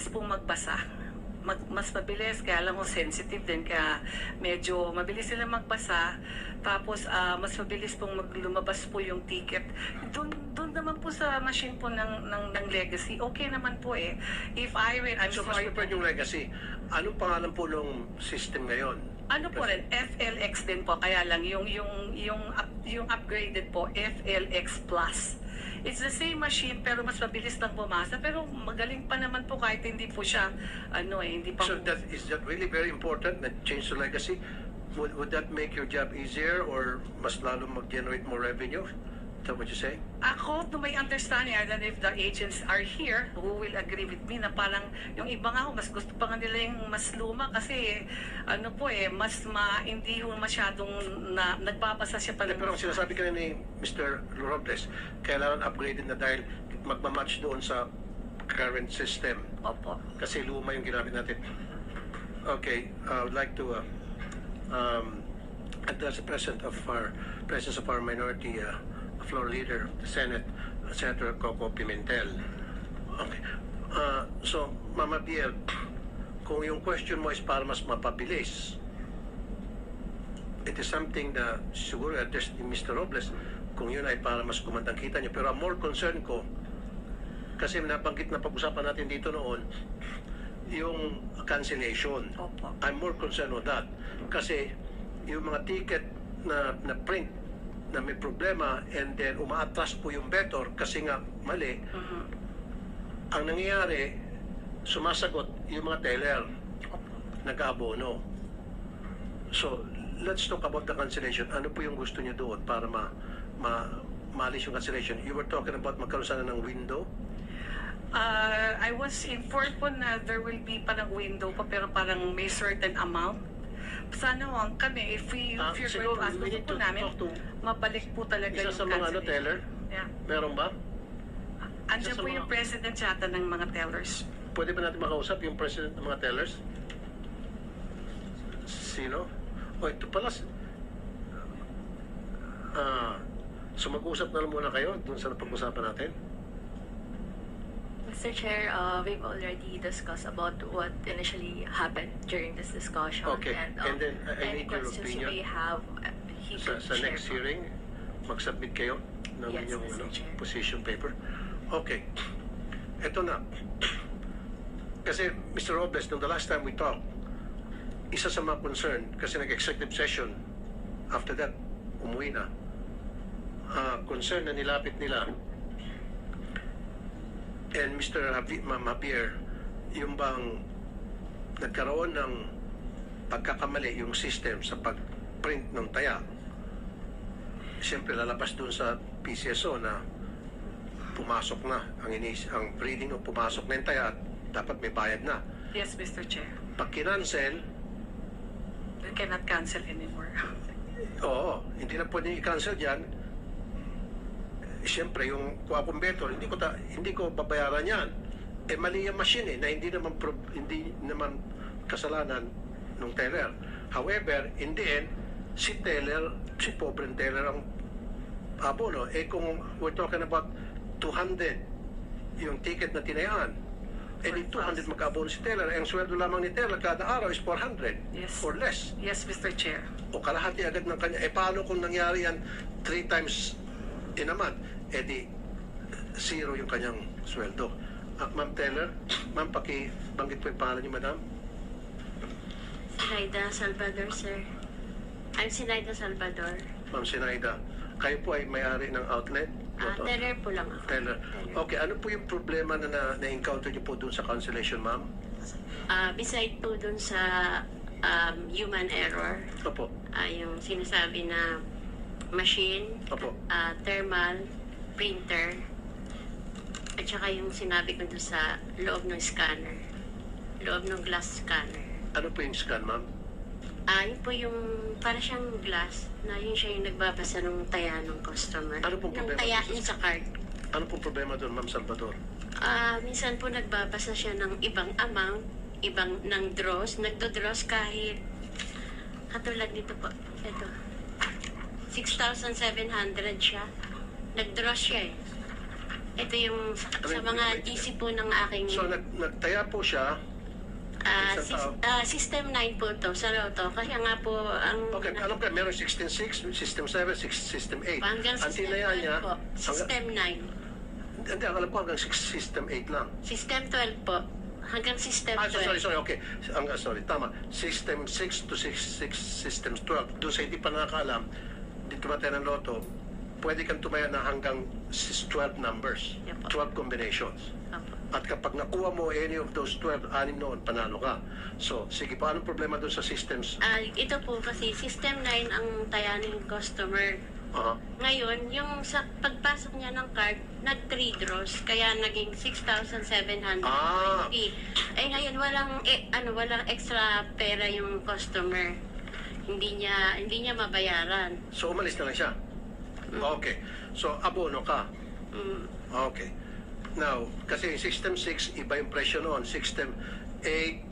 mabilis pong magbasa. Mag, mas mabilis, kaya alam mo, sensitive din, kaya medyo mabilis sila magbasa. Tapos, ah, mas mabilis pong mag, lumabas po yung ticket. Doon, doon naman po sa machine po ng, ng, ng legacy, okay naman po eh. If I were, I'm So, mas sorry. preferred yung legacy. Anong pangalan po ng system ngayon? Ano po rin, FLX din po, kaya lang yung yung yung up- yung upgraded po FLX Plus. It's the same machine pero mas mabilis lang bumasa pero magaling pa naman po kahit hindi po siya ano eh hindi pa So that is that really very important na change to legacy? Would, would that make your job easier or mas lalo mag-generate more revenue? Is that what you say? Ako, to my understanding, I don't know if the agents are here who will agree with me na parang yung iba nga ho, mas gusto pa nga nila yung mas luma kasi ano po eh, mas ma, hindi ho masyadong na, nagbabasa siya pa Pero ang sinasabi ka ni Mr. Robles, kailangan upgraded na dahil magmamatch doon sa current system. Opo. Kasi luma yung ginamit natin. Okay, I would like to uh, um, address the present of our presence of our minority uh, floor leader, the Senate, Senator Coco Pimentel. Okay. Uh, so, Mama Biel, kung yung question mo is para mas mapabilis, it is something na siguro address ni Mr. Robles kung yun ay para mas kumandang kita niyo. Pero ang more concern ko, kasi nabanggit na pag-usapan natin dito noon, yung cancellation. Opo. I'm more concerned with that. Kasi yung mga ticket na, na print na may problema and then umaatras po yung better kasi nga mali, Mhm. ang nangyayari, sumasagot yung mga teller, nag-abono. So, let's talk about the cancellation. Ano po yung gusto niyo doon para ma, ma maalis yung cancellation? You were talking about magkaroon sana ng window? Uh, I was informed po na there will be parang window pa pero parang may certain amount. Sana wang kami, if, we, Ah, if you're siguro going to ask, gusto po namin, mabalik po talaga isa yung sa mga ano, cancellation. teller? Yeah. Meron ba? Andiyan Isa sa po mga- yung president yata ng mga tellers. Pwede ba natin makausap yung president ng mga tellers? Sino? O ito pala. si- Ah, so mag-usap na lang muna kayo dun sa napag-usapan natin. Mr. Chair, uh, we've already discussed about what initially happened during this discussion. Okay, And, and then I- I any need your questions opinion. you may have, uh, he Sa, could sa share next po. hearing, mag-submit kayo ng Yes, inyong Mr. ano, Chair. position paper. Okay. Ito na. Kasi Mr. Robles, nung the last time we talked, isa sa mga concern, kasi nag-executive session, after that, umuwi na. Ah, concern na nilapit nila and Mr. Javi- Ma'am Javier, yung bang nagkaroon ng pagkakamali yung system sa pag-print ng taya, siyempre lalabas dun sa PCSO na pumasok na ang inis ang reading o pumasok na yung taya at dapat may bayad na. Yes, Mr. Chair. Pag kinancel, We cannot cancel anymore. oo, hindi na pwedeng i-cancel yan. Siyempre, yung better, hindi ko ta, hindi ko babayaran yan. Eh mali yung machine eh, na hindi naman pro, hindi naman kasalanan ng teller. However, in the end, si teller, si pobreng teller ang abono. Eh kung we're talking about 200 yung ticket na tinayaan, eh di 200 mag-abono si teller. Eh, ang sweldo lamang ni teller kada araw is 400 Yes. or less Yes, Mr. Chair. o kalahati agad ng kanya. Eh paano kung nangyari yan three times in a month? Eh zero yung kanyang sweldo. Ah, Ma'am Teller, ma'am pakibanggit po yung pangalan niyo, madam. Sinaida Salvador, sir. I'm Sinaida Salvador. Ma'am Sinaida, kayo po ay may-ari ng outlet? Ah, Ito. teller po lang ako. Teller. Teller. Okay, ano po yung problema na na- na-encounter niyo po dun sa cancellation, ma'am? Ah, beside po dun sa um, human error, Opo. ah, yung sinasabi na machine, Opo. ah, thermal, printer, at saka yung sinabi ko dun sa loob ng scanner, loob ng glass scanner. Ano po yung scan, ma'am? Ah, yun po yung, para siyang glass, na yun siya yung nagbabasa ng taya ng customer. Ano pong Yung problema taya niya sa card. Ano pong problema doon, ma'am Salvador? Ah, minsan po nagbabasa siya ng ibang amount, ibang ng draws, nagdo-draws kahit katulad nito po, ito. 6,700 siya. Nag-draws siya eh. Ito yung sa, sa mga. GC po ng aking So, nag, nagtaya po siya. ah, isang sis- tao. ah, System 9 po to, sa Lotto. Kaya nga po, ang Okay, alam ko, meron 16.6, System 7, six- System 8. hanggang Ang System tinaya 12 niya, po. hanggang, System 9. hindi, alam ko hanggang six- System 8 lang. System 12 po. Hanggang System Ah, so, 12. sorry, sorry, okay. Ang, sorry, tama. System 6 to 6, 6 Systems 12. Doon sa hindi pa nakakaalam, dito tumataya ng loto, pwede kang tumaya na hanggang sis- 12 numbers, Yep. 12 combinations. At kapag nakuha mo any of those 12, anim noon, panalo ka. So, sige, paano problema doon sa systems? Ah, ito po kasi System 9 ang taya ng customer. Aha. Ngayon, yung sa pagpasok niya ng card, nag-3 draws, kaya naging 6,750. Ah. Eh ngayon, walang, eh, ano, walang extra pera yung customer. Hindi niya, hindi niya mabayaran. So, umalis na lang siya. Okay. So, abono ka. Mm. Okay. Now, kasi yung System 6, iba yung presyo noon. System 8,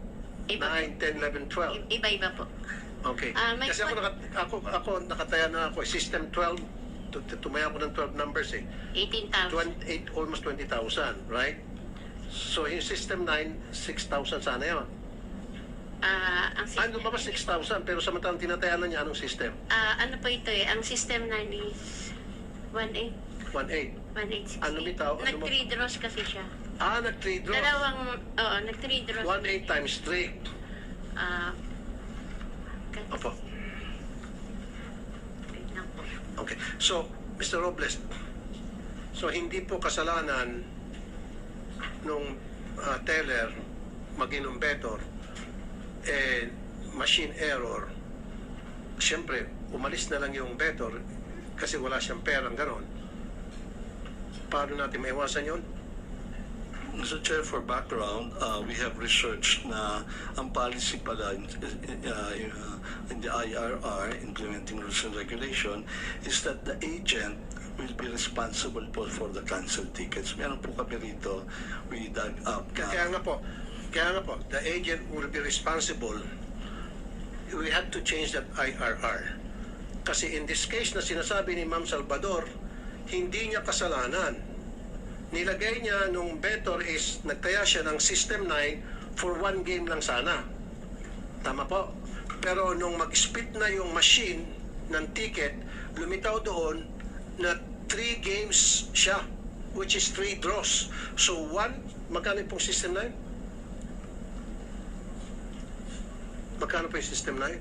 Iba. 9, 10, 11, 12. I- Iba-iba po. Okay. Ah, may Kasi ako, naka, ako, ako nakataya na ako. eh. System 12, tu- tu- tumaya ako ng 12 numbers eh. 18,000. 28, almost 20,000, right? So, yung System 9, 6,000 sana yun. Ah, ang Ay, system, lumabas 6,000, pero samantalang tinataya na niya anong system? Ah, ano po ito eh, ang System 9 is 1.8. 1,800. 1.860. Ano bitaw? Ano Nag mo- 3 draws kasi siya. Ah, nag-3 draws. Dalawang, oo, nag 3 draws. 1,800 times 3. Ah, Opo. wait lang po. Okay. So, Mr. Robles, so hindi po kasalanan nung ah, teller mag-inom better, eh, machine error. Siyempre, umalis na lang yung better kasi wala siyang perang ganon. Paano natin maiwasan yun? Mr. Chair, for background, uh, we have researched na ang policy pala in, uh, in the IRR, Implementing Rules and Regulation, is that the agent will be responsible po for the cancelled tickets. Meron po kami rito, we dug up. na- Kaya nga po, kaya nga po, the agent will be responsible. We have to change that IRR. Kasi in this case na sinasabi ni Ma'am Salvador, hindi niya kasalanan. Nilagay niya nung better is nagtaya siya ng System 9 for one game lang sana. Tama po. Pero nung mag-split na yung machine ng ticket, lumitaw doon na three games siya, which is three draws. So one, magkano pong System 9? Magkano po yung System 9?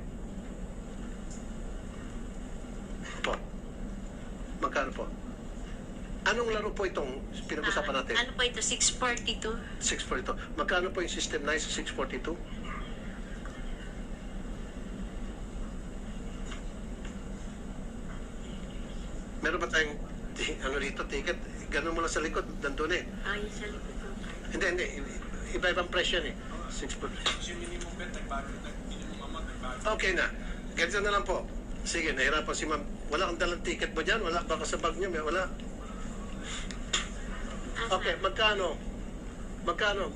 Po. Magkano po? Anong laro po itong pinag-usapan Ah, natin? Ano po ito? 642? 642. Magkano po yung System 9 sa 642? Meron ba tayong ano dito, ticket? Ganun mo lang sa likod, nandun eh. Ah, yung sa likod po. Hindi, hindi. Iba-ibang presyo eh. 642. Okay na. Ganito na lang po. Sige, nahirapan si ma'am. Wala kang dalang ticket mo dyan? Wala? Baka sa bag niyo, may wala. Okay, magkano? Magkano?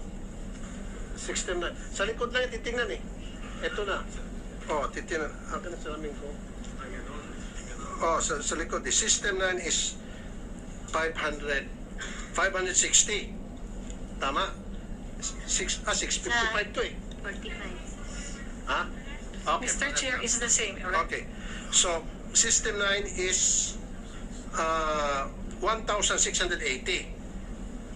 System na. Sa likod lang yung titingnan eh. Ito na. Oh, titingnan. Akin na salamin ko. Oh, sa, sa likod. The system 9 is 500, 560. Tama? Six, ah, 655 to eh. 45. Ha? Okay. Mr. Chair, is the same, right? Okay. So, System 9 is uh, 1,680.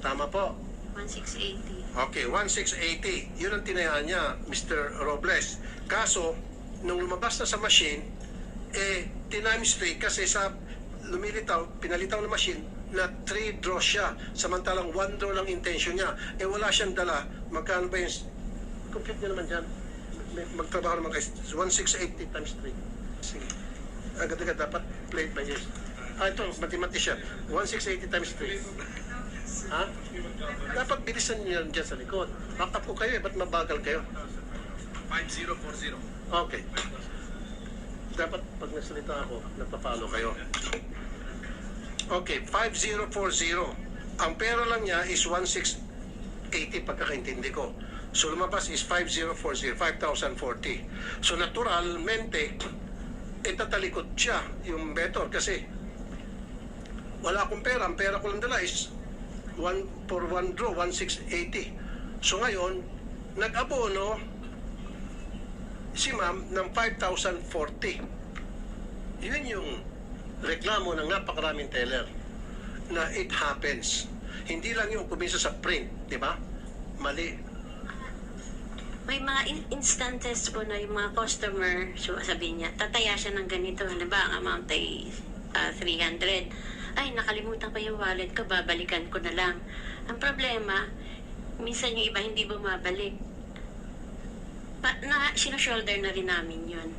Tama po. 1680. Okay, 1,680. Yun ang tinayaan niya, Mr. Robles. Kaso, nung lumabas na sa machine, eh, tinimes 3 kasi sa lumilitaw, pinalitaw na machine na 3 draw siya. Samantalang 1 draw lang intention niya. Eh, wala siyang dala. Magkano ba yung... Compute niyo naman dyan. Magtrabaho naman kayo. 1,680 times 3. Sige. Agad-agad dapat play it by ears. Ah, ito, mathematics siya. 1,680 times 3. Ha? Dapat bilisan niyo yan dyan sa likod. Back up po kayo eh. Ba't mabagal kayo? 5040. Okay. Dapat pag nagsalita ako, nagpa-follow kayo. Okay, 5040. Ang pera lang niya is 1680 pagkakaintindi ko. So lumabas is 5040, 5040. So naturalmente, itatalikod siya yung better kasi wala akong pera. Ang pera ko lang dala is one, for one draw, 1,680. So ngayon, nag-abono si ma'am ng 5,040. Yun yung reklamo ng napakaraming teller na it happens. Hindi lang yung kumisa sa print, di ba? Mali. May mga in- instances po na yung mga customer, so sabihin niya, tataya siya ng ganito, halimbawa ang amount ay ah, 300. Ay, nakalimutan ko yung wallet ko, babalikan ko na lang. Ang problema, minsan yung iba hindi bumabalik. Pa, na, sinushoulder na rin namin yun.